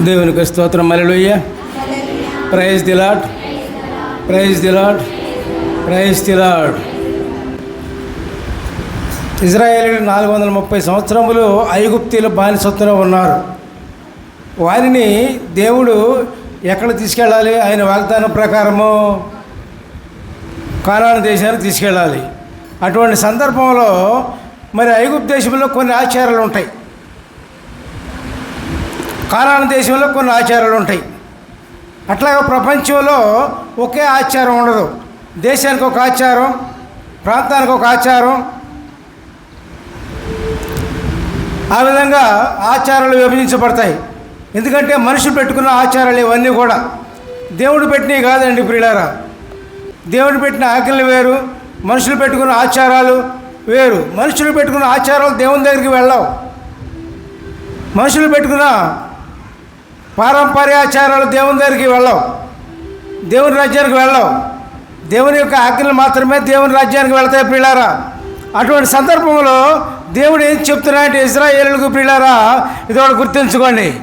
దేవునికి స్తోత్రం. మరలుయ్య praise the Lord praise the Lord praise the Lord Israel నాలుగు వందల ముప్పై సంవత్సరములు ఐగుప్తీలు బానిసత్తులో ఉన్నారు. వారిని దేవుడు ఎక్కడ తీసుకెళ్ళాలి? ఆయన వాగ్దానం ప్రకారము కానాన దేశానికి తీసుకెళ్ళాలి. అటువంటి సందర్భంలో మరి ఐగుప్తు దేశంలో కొన్ని ఆచారాలు ఉంటాయి. కానాన దేశంలో కొన్ని ఆచారాలు ఉంటాయి. అట్లాగే ప్రపంచంలో ఒకే ఆచారం ఉండదు. దేశానికి ఒక ఆచారం ప్రాంతానికి ఒక ఆచారం. ఆ విధంగా ఆచారాలు విభజించబడతాయి. ఎందుకంటే మనుషులు పెట్టుకున్న ఆచారాలు ఇవన్నీ కూడా దేవుడు పెట్టినవి కాదండి ప్రియులారా. దేవుడు పెట్టిన ఆకలి వేరు మనుషులు పెట్టుకున్న ఆచారాలు వేరు. మనుషులు పెట్టుకున్న ఆచారాలు దేవుని దగ్గరికి వెళ్ళవు. మనుషులు పెట్టుకున్న పారంపర్యాచారాలు దేవుని దగ్గరికి వెళ్ళవు. దేవుని రాజ్యానికి వెళ్ళవు. దేవుని యొక్క ఆజ్ఞలు మాత్రమే దేవుని రాజ్యానికి వెళ్తాయి పిల్లారా అటువంటి సందర్భంలో దేవుడు ఏం చెప్తున్నాడంటే ఇజ్రాయేలులకు పిల్లారా ఇది ఒకటి గుర్తుంచుకోండి.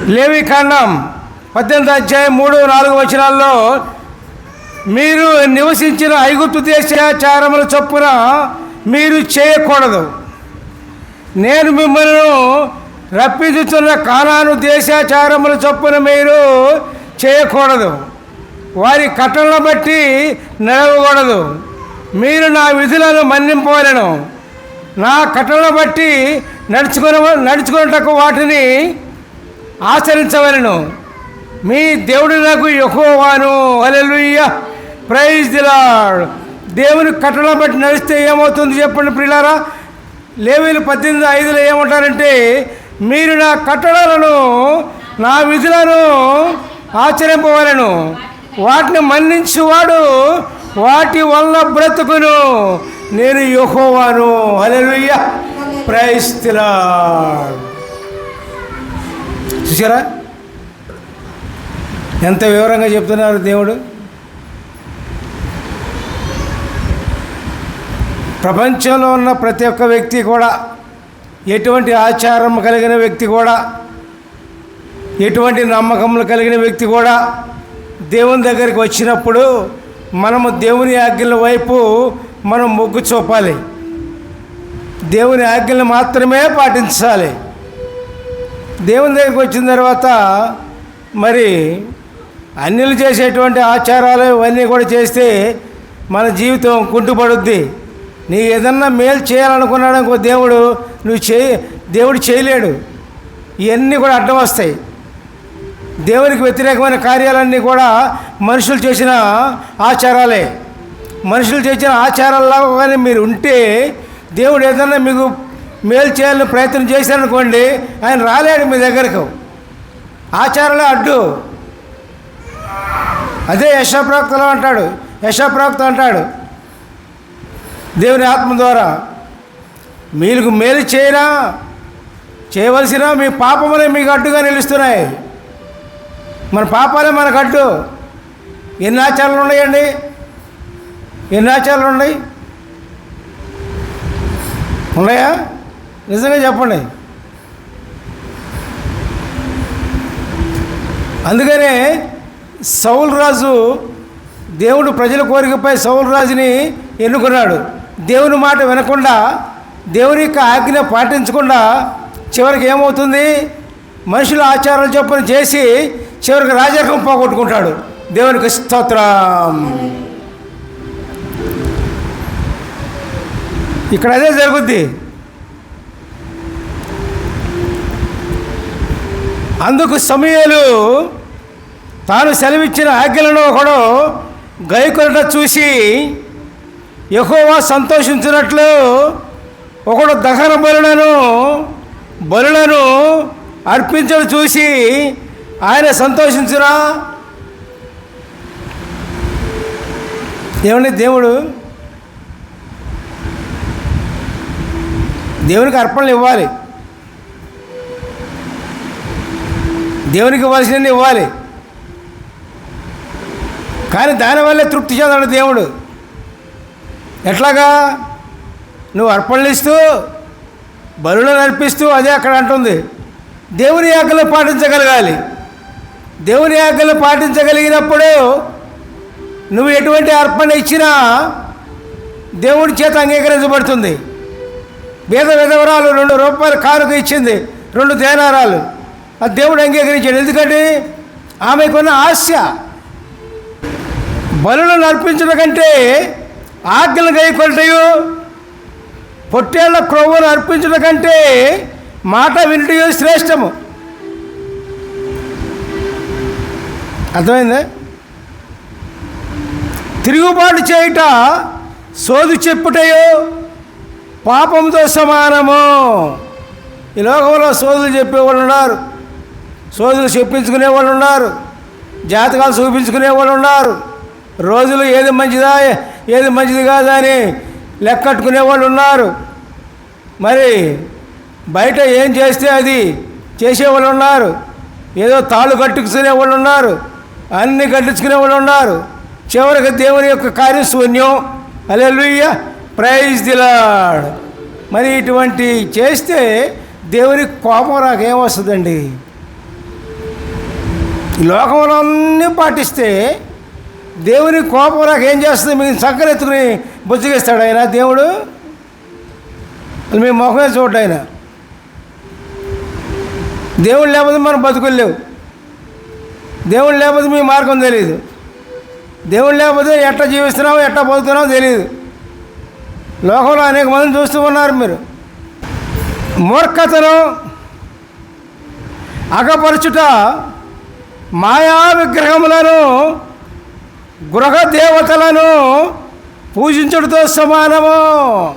లేవి కాండం పద్దెనిమిది అధ్యాయం మూడు నాలుగు వచనాల్లో మీరు నివసించిన ఐగుప్తు దేశాచారముల చొప్పున మీరు చేయకూడదు. నేను మిమ్మల్ని రప్పించుతున్న కానాను దేశాచారముల చొప్పున మీరు చేయకూడదు. వారి కట్టలను బట్టి నడవకూడదు. మీరు నా విధులను మన్నింపవలను. నా కట్టలను బట్టి నడుచుకుని నడుచుకున్నటకు వాటిని ఆచరించవలను. మీ దేవుడు నాకు యహోవాను. అలెలుయ్య ప్రైజ్ దిలాడ్ దేవుని కట్టడం బట్టి నడిస్తే ఏమవుతుంది చెప్పండి ప్రియులారా? లేవీలు పద్దెనిమిది ఐదులో ఏమంటారంటే మీరు నా కట్టడాలను నా విధులను ఆచరింపవలను. వాటిని మన్నించువాడు వాటి వల్ల బ్రతుకును. నేను యహోవాను. హల్లెలూయా. ప్రైజ్ చూసారా ఎంత వివరంగా చెప్తున్నారు దేవుడు? ప్రపంచంలో ఉన్న ప్రతి ఒక్క వ్యక్తి కూడా ఎటువంటి ఆచారం కలిగిన వ్యక్తి కూడా ఎటువంటి నమ్మకములు కలిగిన వ్యక్తి కూడా దేవుని దగ్గరికి వచ్చినప్పుడు మనము దేవుని ఆజ్ఞల వైపు మనం మొగ్గు చూపాలి. దేవుని ఆజ్ఞలు మాత్రమే పాటించాలి. దేవుని దగ్గరికి వచ్చిన తర్వాత మరి అన్యులు చేసేటువంటి ఆచారాలు ఇవన్నీ కూడా చేస్తే మన జీవితం కుంటుపడుద్ది. నీ ఏదన్నా మేలు చేయాలనుకున్నాడు ఇంకో దేవుడు నువ్వు చేయ దేవుడు చేయలేడు. ఇవన్నీ కూడా అడ్డం వస్తాయి. దేవునికి వ్యతిరేకమైన కార్యాలన్నీ కూడా మనుషులు చేసిన ఆచారాలే. మనుషులు చేసిన ఆచారాల్లో కానీ మీరు ఉంటే దేవుడు ఏదన్నా మీకు మేలు చేయాలని ప్రయత్నం చేశారనుకోండి ఆయన రాలేడు మీ దగ్గరకు. ఆచారాలే అడ్డు. అదే యశప్రవక్తలో అంటాడు యశప్రవక్త అంటాడు దేవుని ఆత్మ ద్వారా మీకు మేలు చేయరా? చేయవలసిన మీ పాపములే మీకు అడ్డుగా నిలుస్తున్నాయి. మన పాపాలే మనకు అడ్డు ఎన్ని ఆచారాలు ఉన్నాయండి? ఎన్ని ఆచారాలు ఉన్నాయి? ఉన్నాయా? నిజంగా చెప్పండి. అందుకనే సౌల్ రాజు దేవుడు ప్రజల కోరికపై సౌల్ రాజుని ఎన్నుకున్నాడు. దేవుని మాట వినకుండా దేవుని యొక్క ఆజ్ఞ పాటించకుండా చివరికి ఏమవుతుంది? మనుషుల ఆచారాలు చొప్పున చేసి చివరికి రాజకం పోగొట్టుకుంటాడు. దేవునికి స్తోత్రం. ఇక్కడ అదే జరుగుద్ది. అందుకు సమయాలు తాను సెలవిచ్చిన ఆజ్ఞలను ఒకడు గైకొనట చూసి ఎక్కువ సంతోషించినట్లు ఒకడు దహన బలులను బలులను అర్పించడం చూసి ఆయన సంతోషించురా. దేవుని దేవుడు? దేవునికి అర్పణలు ఇవ్వాలి. దేవునికి ఇవ్వాల్సినవి ఇవ్వాలి. కానీ దానివల్లే తృప్తి చెందాడు దేవుడు. ఎట్లాగా? నువ్వు అర్పణలు ఇస్తూ బలులను అర్పిస్తూ అదే అక్కడ అంటుంది. దేవుని ఆజ్ఞలు పాటించగలగాలి. దేవుని ఆజ్ఞలు పాటించగలిగినప్పుడు నువ్వు ఎటువంటి అర్పణ ఇచ్చినా దేవుడి చేత అంగీకరించబడుతుంది. వేద విధవరాలు రెండు రూపాయలు కారుకు ఇచ్చింది రెండు దేనారాలు. అది దేవుడు అంగీకరించాడు. ఎందుకంటే ఆమెకున్న ఆశ బలులను అర్పించడం కంటే ఆజ్ఞలు గైకొల్టయు పొట్టేళ్ళ క్రొవ్వును అర్పించడం కంటే మాట వినటయు శ్రేష్టము. అర్థమైందా? తిరుగుబాటు చేయుట సోదు చెప్పుటయో పాపంతో సమానము. ఈ లోకంలో సోదులు చెప్పేవాళ్ళు ఉన్నారు. సోదులు చెప్పించుకునే వాళ్ళు ఉన్నారు. జాతకాలు చూపించుకునే వాళ్ళు ఉన్నారు. రోజులు ఏది మంచిదా ఏది మంచిది కాదా అని లెక్కట్టుకునే వాళ్ళు ఉన్నారు. మరి బయట ఏం చేస్తే అది చేసేవాళ్ళు ఉన్నారు. ఏదో తాళ్ళు కట్టుకునే వాళ్ళు ఉన్నారు. అన్ని కట్టించుకునే వాళ్ళు ఉన్నారు. చివరికి దేవుని యొక్క కార్యం శూన్యం లూయ ప్రైజ్ దిలాడ్ మరి ఇటువంటి చేస్తే దేవునికి కోపం రాకేమొస్తుందండి లోకంలో అన్నీ పాటిస్తే దేవుని కోపం రాక ఏం చేస్తుంది? మీకు చక్కరెత్తుకుని బుజ్జగిస్తాడు ఆయన. దేవుడు మీ ముఖమే చూడ్డు ఆయన. దేవుడు లేకపోతే మనం బతుకులేవు దేవుడు లేకపోతే మీ మార్గం తెలియదు దేవుడు లేకపోతే ఎట్లా జీవిస్తున్నావు ఎట్లా బతుకుతున్నామో తెలియదు లోకంలో అనేక మందిని చూస్తూ ఉన్నారు మీరు. మూర్ఖతను అగపరచుట మాయా విగ్రహములను గృహ దేవతలను పూజించడంతో సమానము.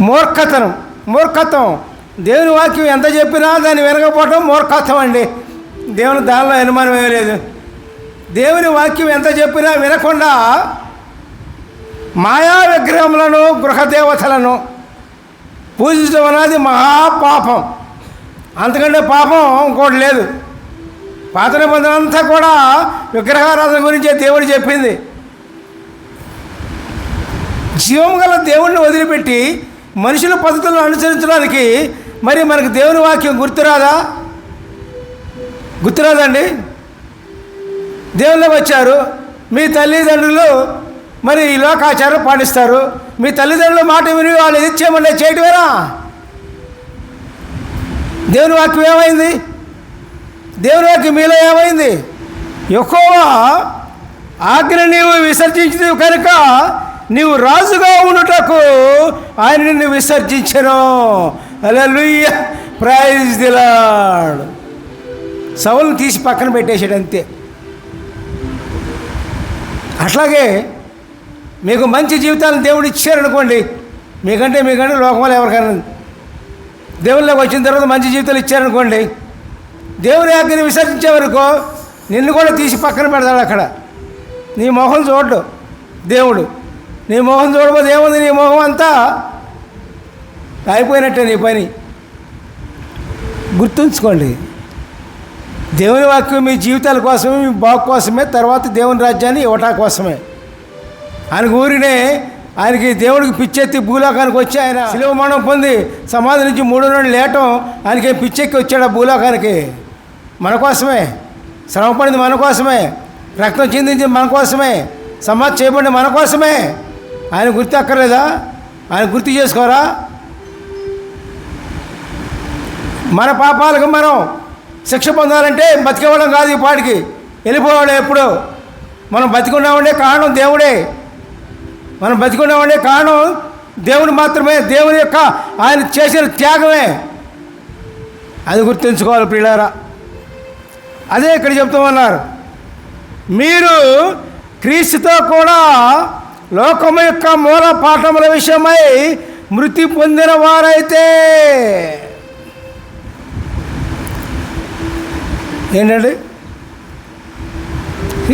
మూర్ఖతనం మూర్ఖత్వం. దేవుని వాక్యం ఎంత చెప్పినా దాన్ని వినకపోవటం మూర్ఖత్వం అండి. దేవుని దానిలో అనుమానం ఏమీ లేదు. దేవుని వాక్యం ఎంత చెప్పినా వినకుండా మాయా విగ్రహములను గృహదేవతలను పూజించడం అనేది మహాపాపం. అంతకంటే పాపం ఇంకోటి లేదు. పాత నిబంధన అంతా కూడా విగ్రహారాధన గురించే దేవుడు చెప్పింది. జీవం గల దేవుణ్ణి వదిలిపెట్టి మనుషుల పద్ధతులను అనుసరించడానికి మరి మనకు దేవుని వాక్యం గుర్తురాదా? గుర్తురాదండి? దేవుళ్ళకి వచ్చారు. మీ తల్లిదండ్రులు మరి ఈ లోకాచారం పాటిస్తారు. మీ తల్లిదండ్రుల మాట విని వాళ్ళు ఇది చేయమంటే చేయటమేనా? దేవుని వాక్యం ఏమైంది? దేవుని వాక్యం మీలో ఏమైంది? ఎక్కువ ఆజ్ఞ నీవు విసర్జించు కనుక నీవు రాజుగా ఉండుటకు ఆయన నిన్ను విసర్జించను. అలా లుయ్య ప్రైజ్ దిలాడు సవులను తీసి పక్కన పెట్టేశాడు అంతే. అట్లాగే మీకు మంచి జీవితాలను దేవుడు ఇచ్చారనుకోండి మీకంటే మీకంటే లోకంలో ఎవరికైనా దేవుళ్ళకి వచ్చిన తర్వాత మంచి జీవితాలు ఇచ్చారనుకోండి దేవుని ఆజ్ఞని విసర్జించే వరకు నిన్ను కూడా తీసి పక్కన పెడతాడు అక్కడ. నీ మొహం చూడ్డు దేవుడు. నీ మొహం చూడబోదు ఏముంది నీ మొహం అంతా? అయిపోయినట్టే నీ పని. గుర్తుంచుకోండి దేవుని వాక్యం మీ జీవితాల కోసమే మీ బాగు కోసమే తర్వాత దేవుని రాజ్యాన్ని ఇవ్వటా కోసమే. ఆయన ఊరినే ఆయనకి దేవుడికి పిచ్చెత్తి భూలోకానికి వచ్చి ఆయన శిలువ మరణం పొంది సమాధి నుంచి మూడు నుండి లేటం ఆయనకి పిచ్చెక్కి వచ్చాడు ఆ భూలోకానికి? మన కోసమే. శ్రమ పడింది మన కోసమే. రక్తం చిందించింది మన కోసమే. సమాధి చేయబడింది మన కోసమే. ఆయన గుర్తు అక్కర్లేదా? ఆయన గుర్తు చేసుకోరా? మన పాపాలకు మనం శిక్ష పొందాలంటే బతికేవడం కాదు ఈ పాటికి. వెళ్ళిపోవాడు ఎప్పుడు. మనం బతికున్నామంటే కారణం దేవుడే. మనం బతికున్నామంటే కారణం దేవుడు మాత్రమే. దేవుని యొక్క ఆయన చేసిన త్యాగమే. అది గుర్తుంచుకోవాలి పిల్లారా అదే ఇక్కడ చెప్తామన్నారు. మీరు క్రీస్తుతో కూడా లోకము యొక్క మూల పాఠముల విషయమై మృతి పొందిన వారైతే. ఏంటండి?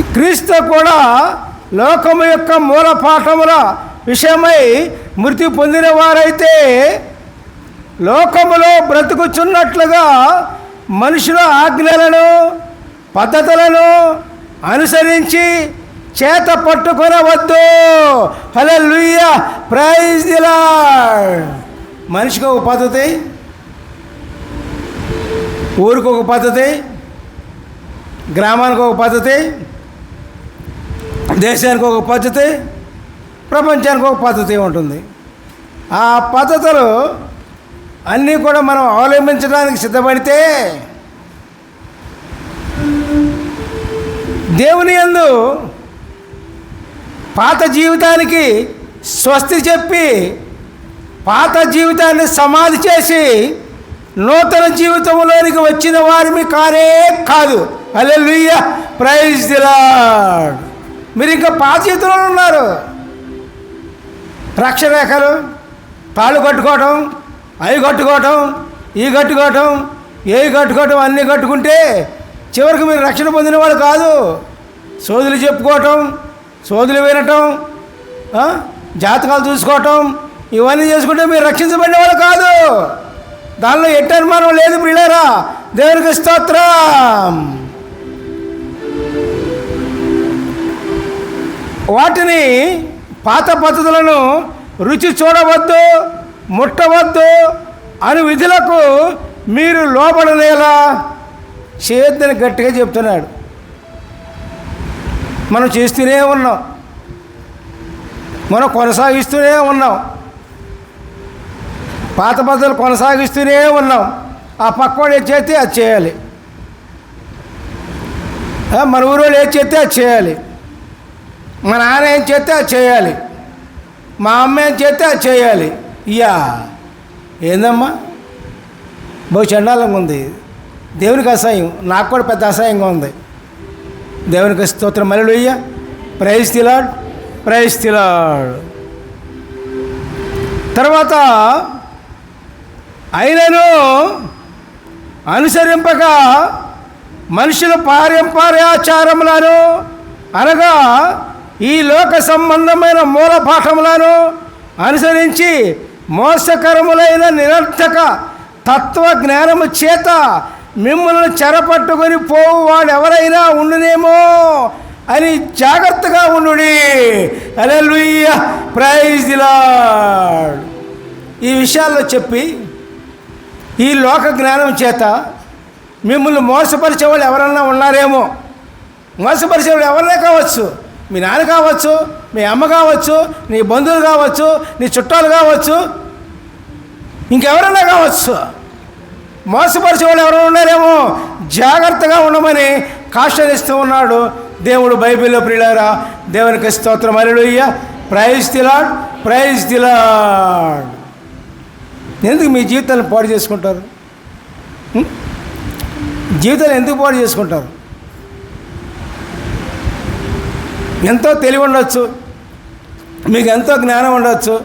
క్రీస్తు కూడా లోకము యొక్క మూల పాఠముల విషయమై మృతి పొందిన వారైతే లోకములో బ్రతుకుచున్నట్లుగా మనుషుల ఆజ్ఞలను పద్ధతులను అనుసరించి చేత పట్టుకొనవద్దు. హలో లుయ్య ప్రైజ్ దిలా మనిషికి ఒక పద్ధతి ఊరికి ఒక పద్ధతి గ్రామానికి ఒక పద్ధతి దేశానికి ఒక పద్ధతి ప్రపంచానికి ఒక పద్ధతి ఉంటుంది. ఆ పద్ధతులు అన్నీ కూడా మనం అవలంబించడానికి సిద్ధపడితే దేవుని యందు పాత జీవితానికి స్వస్తి చెప్పి పాత జీవితాన్ని సమాధి చేసి నూతన జీవితంలోనికి వచ్చిన వారిని కారే కాదు. అలే లుయ్య ప్రైజ్ దిలాడ్ మీరు ఇంకా పాత జీవితంలో ఉన్నారు. రక్షరేఖలు తాళ్ళు కట్టుకోవటం అవి కట్టుకోవటం ఈ కట్టుకోవటం ఏవి కట్టుకోవటం అన్నీ కట్టుకుంటే చివరికి మీరు రక్షణ పొందిన వాళ్ళు కాదు. సోదులు చెప్పుకోవటం సోదులు వినటం జాతకాలు చూసుకోవటం ఇవన్నీ చేసుకుంటే మీరు రక్షించబడిన వాళ్ళు కాదు. దానిలో ఎట్టి అనుమానం లేదు ప్రియులారా. దేవునికి స్తోత్రం. వాటిని పాత పద్ధతులను రుచి చూడవద్దు ముట్టవద్దు అని విధులకు మీరు లోపడనేలా చేద్దని గట్టిగా చెప్తున్నాడు. మనం చేస్తూనే ఉన్నాం. మనం కొనసాగిస్తూనే ఉన్నాం. పాత పద్ధతులు కొనసాగిస్తూనే ఉన్నాం. ఆ పక్కవాడు ఏది చేస్తే అది చేయాలి. మన ఊరోళ్ళు ఏది చేస్తే అది చేయాలి. మా నాన్న ఏం చేస్తే అది చేయాలి. మా అమ్మ ఏం చేస్తే అది చేయాలి. ఇయ్యా ఏందమ్మా? బహు చండాలంగా ఉంది. దేవునికి అసహ్యం. నాకు కూడా పెద్ద అసహ్యంగా ఉంది. దేవునికి స్తోత్రం. మళ్ళీ ప్రైజ్ తిలాడ్ ప్రైజ్ తిలాడ్ తర్వాత ఆయనను అనుసరింపక మనుషుల పారంపర్యాచారములను అనగా ఈ లోక సంబంధమైన మూల పాఠములను అనుసరించి మోసకరములైన నిరర్థక తత్వ జ్ఞానము చేత మిమ్మల్ని చెరపట్టుకొని పోవు వాడు ఎవరైనా ఉండునేమో అని జాగ్రత్తగా ఉండు ఉండుడి. లూయ ప్రైజ్ ది ఈ విషయాల్లో చెప్పి ఈ లోక జ్ఞానం చేత మిమ్మల్ని మోసపరిచే వాళ్ళు ఎవరన్నా ఉన్నారేమో. మోసపరిచే వాళ్ళు ఎవరైనా కావచ్చు. మీ నాన్న కావచ్చు మీ అమ్మ కావచ్చు నీ బంధువులు కావచ్చు నీ చుట్టాలు కావచ్చు ఇంకెవరైనా కావచ్చు. మోసపరిచే వాళ్ళు ఎవరైనా ఉన్నారేమో జాగ్రత్తగా ఉండమని కాష్టనిస్తూ ఉన్నాడు. దేవుడు బైబిల్లో ప్రియులారా దేవునికి స్తోత్రం. అల్లుయ్య ప్రైజ్ తిలాడ్ ప్రైజ్ తిలాడ్ ఎందుకు మీ జీవితాన్ని పాడు చేసుకుంటారు? జీవితాన్ని ఎందుకు పాడు చేసుకుంటారు? ఎంతో తెలివి ఉండొచ్చు. మీకు ఎంతో జ్ఞానం ఉండొచ్చు.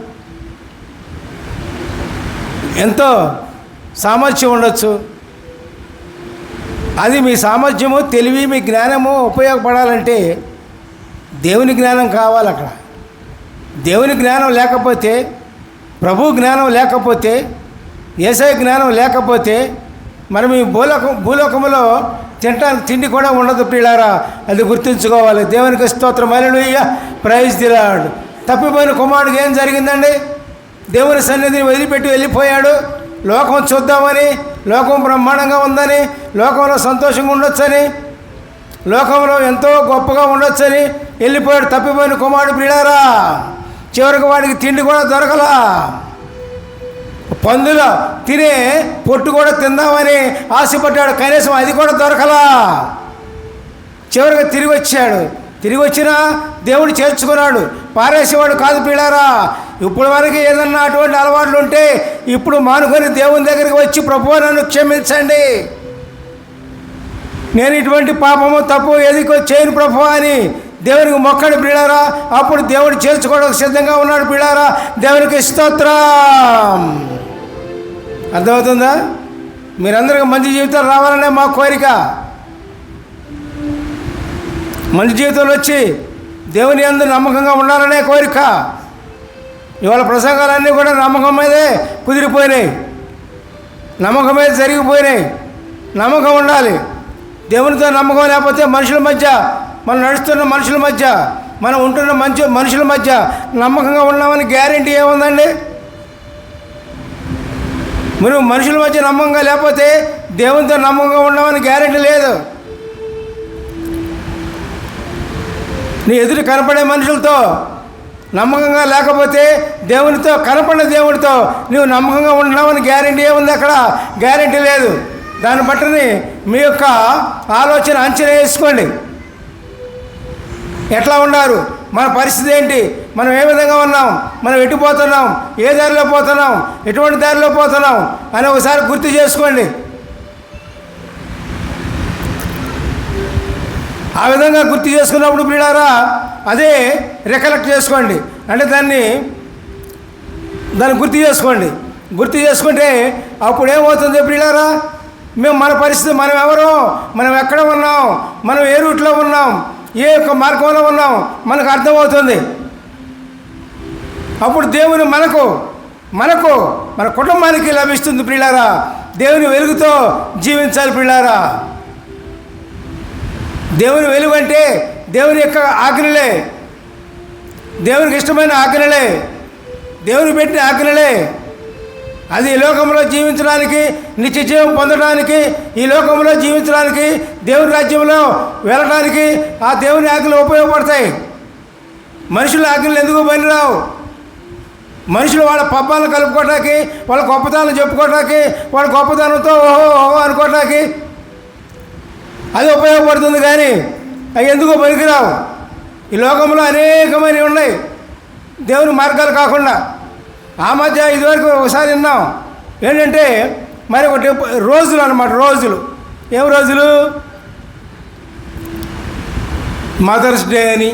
ఎంతో సామర్థ్యం ఉండొచ్చు. అది మీ సామర్థ్యము తెలివి మీ జ్ఞానము ఉపయోగపడాలంటే దేవుని జ్ఞానం కావాలి అక్కడ. దేవుని జ్ఞానం లేకపోతే ప్రభు జ్ఞానం లేకపోతే ఏసై జ్ఞానం లేకపోతే మనం ఈ భూలోకం భూలోకంలో తినటానికి తిండి కూడా ఉండదు పిల్లారా అది గుర్తుంచుకోవాలి. దేవునికి స్తోత్రం. అలెలుయ్య ప్రైజ్ దిలాడు తప్పిపోయిన కుమారుడికి ఏం జరిగిందండి? దేవుని సన్నిధిని వదిలిపెట్టి వెళ్ళిపోయాడు. లోకం చూద్దామని లోకం బ్రహ్మాండంగా ఉందని లోకంలో సంతోషంగా ఉండొచ్చని లోకంలో ఎంతో గొప్పగా ఉండొచ్చని వెళ్ళిపోయాడు తప్పిపోయిన కుమారుడు ప్రిడారా చివరికి వాడికి తిండి కూడా దొరకలా. పందుల తినే పొట్టు కూడా తిందామని ఆశపడ్డాడు. కనీసం అది కూడా దొరకలా. చివరికి తిరిగి వచ్చాడు. తిరిగి వచ్చినా దేవుడు చేర్చుకున్నాడు. పారేసేవాడు కాదు పీడారా ఇప్పుడు వరకు ఏదన్నా అటువంటి అలవాట్లు ఉంటే ఇప్పుడు మానుకొని దేవుని దగ్గరికి వచ్చి ప్రభు నన్ను క్షమించండి. నేను ఇటువంటి పాపము తప్పు ఏది చేయను ప్రభు అని దేవునికి మొక్కడు పిల్లారా. అప్పుడు దేవుడు చేర్చుకోవడానికి సిద్ధంగా ఉన్నాడు పిల్లారా. దేవునికి స్తోత్రం. అర్థమవుతుందా? మీరందరికీ మంచి జీవితాలు రావాలనే మా కోరిక. మంచి జీవితంలో వచ్చి దేవుని అందరూ నమ్మకంగా ఉండాలనే కోరిక. ఇవాళ ప్రసంగాలన్నీ కూడా నమ్మకం మీదే కుదిరిపోయినాయి. నమ్మకం మీద జరిగిపోయినాయి. నమ్మకం ఉండాలి. దేవునితో నమ్మకం లేకపోతే మనుషుల మధ్య మనం నడుస్తున్న మనుషుల మధ్య మనం ఉంటున్న మంచి మనుషుల మధ్య నమ్మకంగా ఉన్నామని గ్యారంటీ ఏముందండి? మీరు మనుషుల మధ్య నమ్మకంగా లేకపోతే దేవునితో నమ్మకంగా ఉన్నామని గ్యారెంటీ లేదు. నీ ఎదురు కనపడే మనుషులతో నమ్మకంగా లేకపోతే దేవునితో కనపడిన దేవుడితో నువ్వు నమ్మకంగా ఉన్నావని గ్యారంటీ ఏముంది అక్కడ? గ్యారెంటీ లేదు. దాన్ని బట్టని మీ యొక్క ఆలోచన అంచనా వేసుకోండి. ఎట్లా ఉన్నారు? మన పరిస్థితి ఏంటి? మనం ఏ విధంగా ఉన్నాం? మనం ఎటు పోతున్నాం? ఏ దారిలో పోతున్నాం? ఎటువంటి దారిలో పోతున్నాం? అని ఒకసారి గుర్తు చేసుకోండి. ఆ విధంగా గుర్తు చేసుకున్నప్పుడు పిల్లారా అదే రికలెక్ట్ చేసుకోండి. అంటే దాన్ని దాన్ని గుర్తు చేసుకోండి. గుర్తు చేసుకుంటే అప్పుడు ఏమవుతుంది పిల్లారా మేము మన పరిస్థితి మనం ఎవరు మనం ఎక్కడ ఉన్నాం మనం ఏ రూట్లో ఉన్నాం ఏ యొక్క మార్గంలో ఉన్నాం మనకు అర్థమవుతుంది. అప్పుడు దేవుని మనకు మనకు మన కుటుంబానికి లభిస్తుంది పిల్లారా దేవుని వెలుగుతో జీవించాలి పిల్లారా దేవుని వెలుగు అంటే దేవుని యొక్క ఆజ్ఞలే. దేవునికి ఇష్టమైన ఆజ్ఞలే. దేవుని పెట్టిన ఆజ్ఞలే. అది ఈ లోకంలో జీవించడానికి నిత్య జీవం పొందడానికి ఈ లోకంలో జీవించడానికి దేవుని రాజ్యంలో వెళ్ళడానికి ఆ దేవుని ఆజ్ఞలు ఉపయోగపడతాయి. మనుషుల ఆజ్ఞలు ఎందుకు బయలురావు? మనుషులు వాళ్ళ పబ్బాలను కలుపుకోవటానికి వాళ్ళ గొప్పతనం చెప్పుకోవటానికి వాళ్ళ గొప్పతనంతో ఓహో ఓహో అనుకోవటానికి అది ఉపయోగపడుతుంది కానీ అవి ఎందుకో పనికిరావు? ఈ లోకంలో అనేకమైనవి ఉన్నాయి. దేవుని మార్గాలు కాకుండా ఆ మధ్య ఇదివరకు ఒకసారి విన్నాం. ఏంటంటే మరి ఒకటి రోజులు అన్నమాట రోజులు. ఏం రోజులు? మదర్స్ డే అని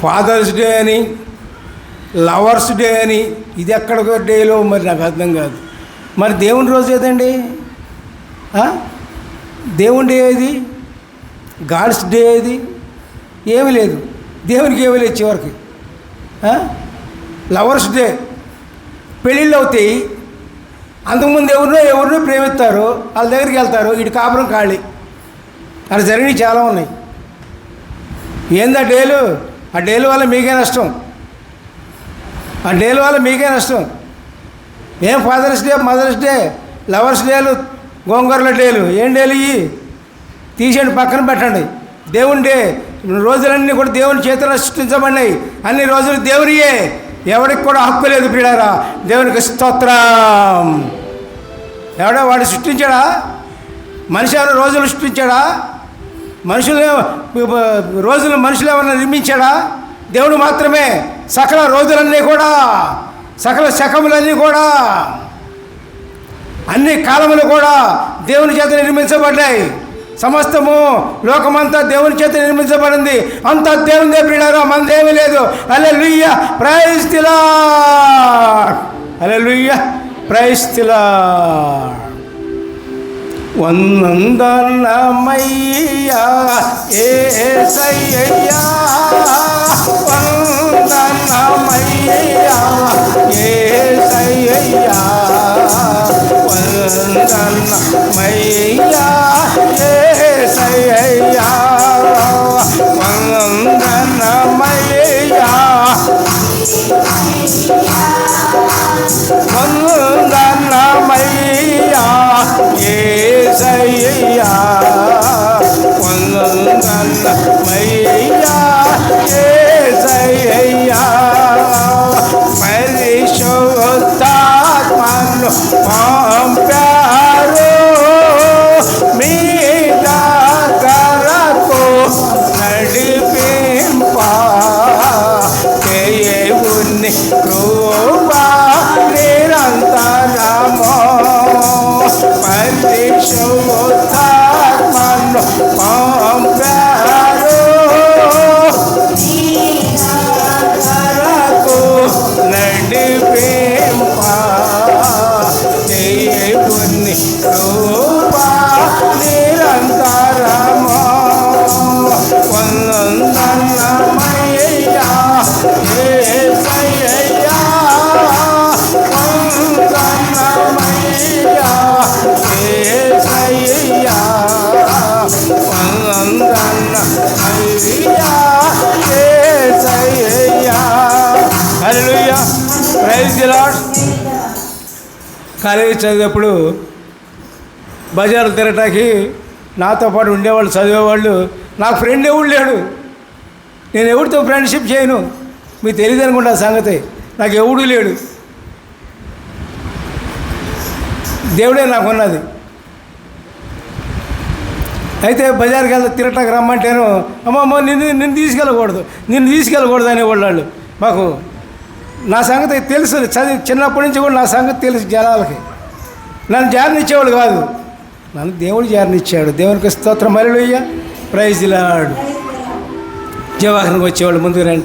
ఫాదర్స్ డే అని లవర్స్ డే అని ఇది ఎక్కడికో డేలో మరి నాకు అర్థం కాదు. మరి దేవుని రోజు ఏదండి? దేవుని డే ఏది గాడ్స్ డే ఏది ఏమీ లేదు. దేవునికి ఏమీ లేదు చివరికి. Lovers day. పెళ్ళిళ్ళు అవుతాయి. అంతకుముందు ఎవరినో ఎవరినో ప్రేమిస్తారు వాళ్ళ దగ్గరికి వెళ్తారు ఇటు కాపురం ఖాళీ. అలా జరిగినవి చాలా ఉన్నాయి. ఏందా డేలు? ఆ డేలు వల్ల మీకే నష్టం. ఆ డేలు వల్ల మీకే నష్టం. ఏం father's day mother's day lovers డేలు గోంగూరల డేలు. ఏం డేలు ఇవి తీసేయండి పక్కన పెట్టండి. దేవుని డే. రోజులన్నీ కూడా దేవుని చేతిలో సృష్టించబడినాయి. అన్ని రోజులు దేవునియే. ఎవరికి కూడా హక్కు లేదు పీడారా దేవునికి స్తోత్రం. ఎవడో వాడు సృష్టించాడా? మనిషి ఎవరో రోజులు సృష్టించాడా? మనుషులు రోజులు మనుషులు ఎవరైనా నిర్మించాడా? దేవుడు మాత్రమే. సకల రోజులన్నీ కూడా. సకల శకములన్నీ కూడా. అన్ని కాలములు కూడా దేవుని చేత నిర్మించబడ్డాయి. సమస్తము లోకమంతా దేవుని చేత నిర్మించబడింది. అంతా దేవుని ప్రియులారా మనదేమీ లేదు. అలే లుయ్య ప్రయస్తిలా అలే లుయ్య ప్రైజ్ తిలా వందనమయ్యా ఏసయ్యా. వందనమయ్యా ఏసయ్యా. చందన్న మయ్యా ఏ సయ్యా. కాలేజీ చదివేప్పుడు బజార్లు తిరగటానికి నాతో పాటు ఉండేవాళ్ళు చదివేవాళ్ళు. నాకు ఫ్రెండ్ ఎవడు లేడు. నేను ఎవరితో ఫ్రెండ్షిప్ చేయను? మీకు తెలియదు అనుకుంటా ఆ సంగతి. నాకు ఎవడూ లేడు. దేవుడే నాకు ఉన్నది అయితే బజార్కి వెళ్తే తిరగటానికి రమ్మంటేను అమ్మమ్మ నిన్ను నిన్ను తీసుకెళ్ళకూడదు. నిన్ను తీసుకెళ్ళకూడదు అనేవాళ్ళు. వాళ్ళు మాకు నా సంగతి తెలుసు. చదివి చిన్నప్పటి నుంచి కూడా నా సంగతి తెలుసు జనాలకి. నన్ను జారనిచ్చేవాడు కాదు. నన్ను దేవుడు జారనిచ్చాడు. దేవునికి స్తోత్రం. మరలుయ్య ప్రైజ్లాడు జీవాహనకు వచ్చేవాళ్ళు ముందుకు రండి.